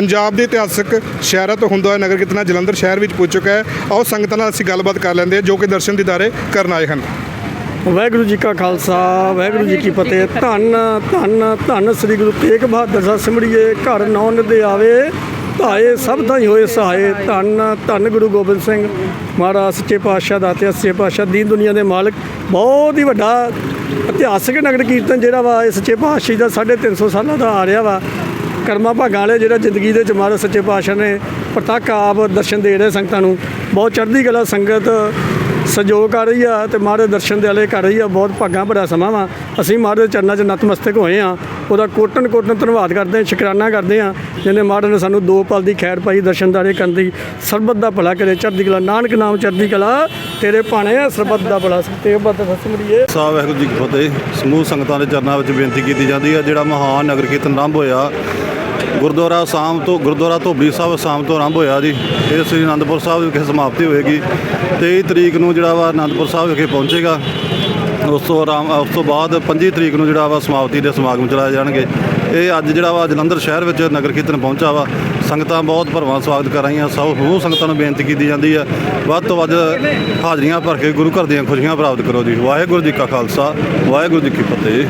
ਪੰਜਾਬ ਦੇ ਇਤਿਹਾਸਕ ਸ਼ਹਿਰਾਂ ਤੋਂ ਹੁੰਦਾ ਹੋਇਆ ਨਗਰ ਕੀਰਤਨ ਜਲੰਧਰ ਸ਼ਹਿਰ ਵਿੱਚ ਪੁੱਜ ਚੁੱਕਾ ਹੈ। ਆਓ ਸੰਗਤਾਂ ਨਾਲ ਅਸੀਂ ਗੱਲਬਾਤ ਕਰ ਲੈਂਦੇ ਹਾਂ ਜੋ ਕਿ ਦਰਸ਼ਨ ਦੀਦਾਰੇ ਕਰਨ ਆਏ ਹਨ। ਵਾਹਿਗੁਰੂ ਜੀ ਕਾ ਖਾਲਸਾ, ਵਾਹਿਗੁਰੂ ਜੀ ਕੀ ਫਤਿਹ। ਧੰਨ ਧੰਨ ਧੰਨ ਸ੍ਰੀ ਗੁਰੂ ਤੇਗ ਬਹਾਦਰ ਸਾਹਿਬ ਸਿਮਰਿਏ ਘਰ ਨੌ ਨਦੇ ਆਵੇ, ਧਾਏ ਸਭ ਦਾ ਹੀ ਹੋਏ ਸਹਾਏ। ਧੰਨ ਧੰਨ ਗੁਰੂ ਗੋਬਿੰਦ ਸਿੰਘ ਮਹਾਰਾਜ, ਸੱਚੇ ਪਾਤਸ਼ਾਹ ਦਾ ਤੇ ਸੱਚੇ ਪਾਤਸ਼ਾਹ, ਦੀਨ ਦੁਨੀਆ ਦੇ ਮਾਲਕ। ਬਹੁਤ ਹੀ ਵੱਡਾ ਇਤਿਹਾਸਕ ਨਗਰ ਕੀਰਤਨ ਜਿਹੜਾ ਵਾ, ਇਹ ਸੱਚੇ ਪਾਤਸ਼ਾਹ ਦਾ 350 ਸਾਲਾਂ ਦਾ ਆ ਰਿਹਾ ਵਾ। ਕਰਮਾ ਭਾਗਾਂ ਵਾਲੇ ਜਿਹੜਾ ਜ਼ਿੰਦਗੀ ਦੇ ਵਿੱਚ ਮਹਾਰਾਜ ਸੱਚੇ ਪਾਤਸ਼ਾਹ ਨੇ ਪ੍ਰਤੱਖ ਆਪ ਦਰਸ਼ਨ ਦੇ ਰਹੇ ਸੰਗਤਾਂ ਨੂੰ, ਬਹੁਤ ਚੜ੍ਹਦੀ ਕਲਾ ਸੰਗਤ ਸਹਿਯੋਗ ਕਰ ਰਹੀ ਆ ਤੇ ਮਹਾਰਾਜ ਦਰਸ਼ਨ ਦੇ ਵਾਲੇ ਕਰ ਰਹੀ ਆ, ਬਹੁਤ ਭਾਗਾਂ ਭਰਿਆ ਸਮਾਂ ਵਾ। ਅਸੀਂ ਮਹਾਰਾਜ ਦੇ ਚਰਨਾਂ 'ਚ ਨਤਮਸਤਕ ਹੋਏ ਆ। ਉਹਦਾ ਕੋਟਨ ਕੋਟਨ ਧੰਨਵਾਦ ਕਰਦੇ ਹਾਂ, ਸ਼ੁਕਰਾਨਾ ਕਰਦੇ ਆ ਜਿਹਨੇ ਮਹਾਰਾਜ ਨੇ ਸਾਨੂੰ ਦੋ ਪਲ ਦੀ ਖੈਰ ਪਾਈ, ਦਰਸ਼ਨ ਦਰਸ਼ਨਦਾਰੇ ਕਰਨ ਦੀ ਸਰਬਤ ਦਾ ਭਲਾ ਕਰੇ। ਚੜ੍ਹਦੀ ਕਲਾ, ਨਾਨਕ ਨਾਮ ਚੜ੍ਹਦੀ ਕਲਾ। ਤੇਰੇ ਭਾਣੇ ਸਰਬੱਤ ਦਾ ਬੜਾ ਤੇ ਬੱਤ ਫਸਮਰੀਏ ਸਾਹਿਬ, ਵਾਹਿਗੁਰੂ ਜੀ ਕੀ ਫਤਿਹ। ਸਮੂਹ ਸੰਗਤਾਂ ਦੇ ਚਰਨਾਂ ਵਿੱਚ ਬੇਨਤੀ ਕੀਤੀ ਜਾਂਦੀ ਹੈ, ਜਿਹੜਾ ਮਹਾਨ ਨਗਰ ਕੀਰਤਨ ਆਰੰਭ ਹੋਇਆ, ਗੁਰਦੁਆਰਾ ਸਾਮ ਤੋਂ, ਗੁਰਦੁਆਰਾ ਧੋਬੀ ਸਾਹਿਬ ਸਾਮ ਤੋਂ ਆਰੰਭ ਹੋਇਆ ਜੀ। ਇਹ ਸ੍ਰੀ ਅਨੰਦਪੁਰ ਸਾਹਿਬ ਵਿਖੇ ਸਮਾਪਤੀ ਹੋਏਗੀ। 23 ਤਰੀਕ ਨੂੰ ਜਿਹੜਾ ਵਾ ਅਨੰਦਪੁਰ ਸਾਹਿਬ ਵਿਖੇ ਪਹੁੰਚੇਗਾ। ਉਸ ਤੋਂ ਆਰਾਮ ਉਸ ਤੋਂ ਬਾਅਦ 25 ਤਰੀਕ ਨੂੰ ਜਿਹੜਾ ਵਾ ਸਮਾਪਤੀ ਦੇ ਸਮਾਗਮ ਚਲਾਏ ਜਾਣਗੇ। ਇਹ ਅੱਜ ਜਿਹੜਾ ਵਾ ਜਲੰਧਰ ਸ਼ਹਿਰ ਵਿੱਚ ਨਗਰ ਕੀਰਤਨ ਪਹੁੰਚਾ ਵਾ। ਸੰਗਤਾਂ ਬਹੁਤ ਭਰਵਾਂ ਸਵਾਗਤ ਕਰ ਰਹੀਆਂ, ਸਭ ਸਮੂਹ ਸੰਗਤਾਂ ਨੂੰ ਬੇਨਤੀ ਕੀਤੀ ਜਾਂਦੀ ਹੈ। ਵੱਧ ਤੋਂ ਵੱਧ ਹਾਜ਼ਰੀਆਂ ਭਰ ਕੇ ਗੁਰੂ ਘਰ ਦੀਆਂ ਖੁਸ਼ੀਆਂ ਪ੍ਰਾਪਤ ਕਰੋ ਜੀ। ਵਾਹਿਗੁਰੂ ਜੀ ਕਾ ਖਾਲਸਾ, ਵਾਹਿਗੁਰੂ ਜੀ ਕੀ ਫਤਿਹ।